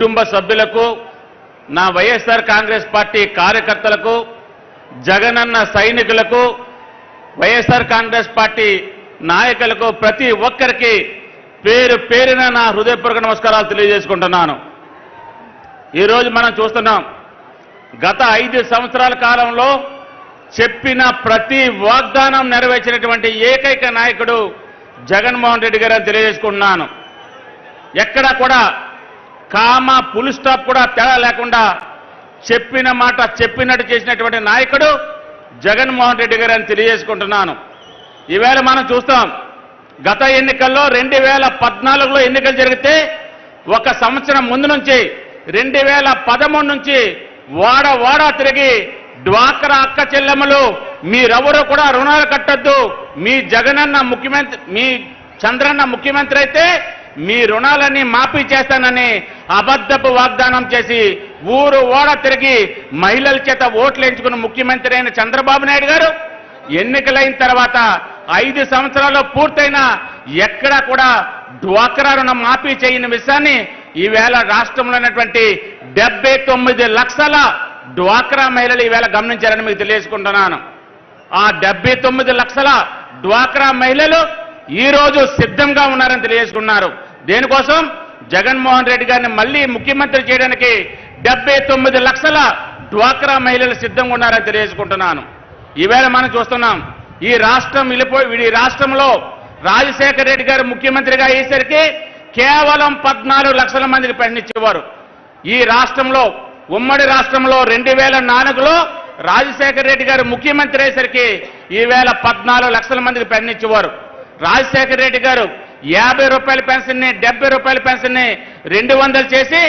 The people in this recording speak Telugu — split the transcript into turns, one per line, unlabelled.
కుటుంబ సభ్యులకు నా వైఎస్ఆర్ కాంగ్రెస్ పార్టీ కార్యకర్తలకు జగనన్న సైనికులకు వైఎస్ఆర్ కాంగ్రెస్ పార్టీ నాయకులకు ప్రతి ఒక్కరికి పేరు పేరిన నా హృదయపూర్వక నమస్కారాలు తెలియజేసుకుంటున్నాను. ఈరోజు మనం చూస్తున్నాం గత ఐదు సంవత్సరాల కాలంలో చెప్పిన ప్రతి వాగ్దానం నెరవేర్చినటువంటి ఏకైక నాయకుడు జగన్మోహన్ రెడ్డి గారు అని తెలియజేసుకుంటున్నాను. ఎక్కడా కూడా కామ ఫుల్ స్టాప్ కూడా తేడా లేకుండా చెప్పిన మాట చెప్పినట్టు చేసినటువంటి నాయకుడు జగన్మోహన్ రెడ్డి గారు అని తెలియజేసుకుంటున్నాను. ఈవేళ మనం చూస్తాం గత ఎన్నికల్లో రెండు వేల పద్నాలుగులో ఎన్నికలు జరిగితే ఒక సంవత్సరం ముందు నుంచి రెండు వేల పదమూడు నుంచి వాడ వాడా తిరిగి డ్వాక్రా అక్క చెల్లెమ్మలు మీరెవరూ కూడా రుణాలు కట్టద్దు. మీ జగనన్న ముఖ్యమంత్రి మీ చంద్రన్న ముఖ్యమంత్రి అయితే మీ రుణాలన్నీ మాఫీ చేస్తానని అబద్ధపు వాగ్దానం చేసి ఊరు ఓడ తిరిగి మహిళల చేత ఓట్లు ఎంచుకున్న ముఖ్యమంత్రి అయిన చంద్రబాబు నాయుడు గారు ఎన్నికలైన తర్వాత ఐదు సంవత్సరాలు పూర్తయిన ఎక్కడా కూడా డ్వాక్రా రుణం మాఫీ చేయని విషయాన్ని ఈవేళ రాష్ట్రంలో ఉన్నటువంటి డెబ్బై తొమ్మిది లక్షల డ్వాక్రా మహిళలు ఈవేళ గమనించారని మీకు తెలియజేసుకుంటున్నాను. ఆ డెబ్బై తొమ్మిది లక్షల డ్వాక్రా మహిళలు ఈ రోజు సిద్ధంగా ఉన్నారని తెలియజేసుకున్నారు. దేనికోసం? జగన్మోహన్ రెడ్డి గారిని మళ్ళీ ముఖ్యమంత్రి చేయడానికి డెబ్బై తొమ్మిది లక్షల డ్వాక్రా మహిళలు సిద్ధంగా ఉన్నారని తెలియజేసుకుంటున్నాను. ఈవేళ మనం చూస్తున్నాం ఈ రాష్ట్రం వెళ్ళిపోయి ఈ రాష్ట్రంలో రాజశేఖర రెడ్డి గారు ముఖ్యమంత్రిగా అయ్యేసరికి కేవలం పద్నాలుగు లక్షల మందికి పెన్నిచ్చేవారు. ఈ రాష్ట్రంలో ఉమ్మడి రాష్ట్రంలో రెండు వేల నాలుగులో రాజశేఖర రెడ్డి గారు ముఖ్యమంత్రి అయ్యేసరికి ఈవేళ పద్నాలుగు లక్షల మందికి పెన్నిచ్చేవారు. రాజశేఖర రెడ్డి గారు యాభై రూపాయల పెన్షన్ని డెబ్బై రూపాయల పెన్షన్ని రెండు వందలు చేసి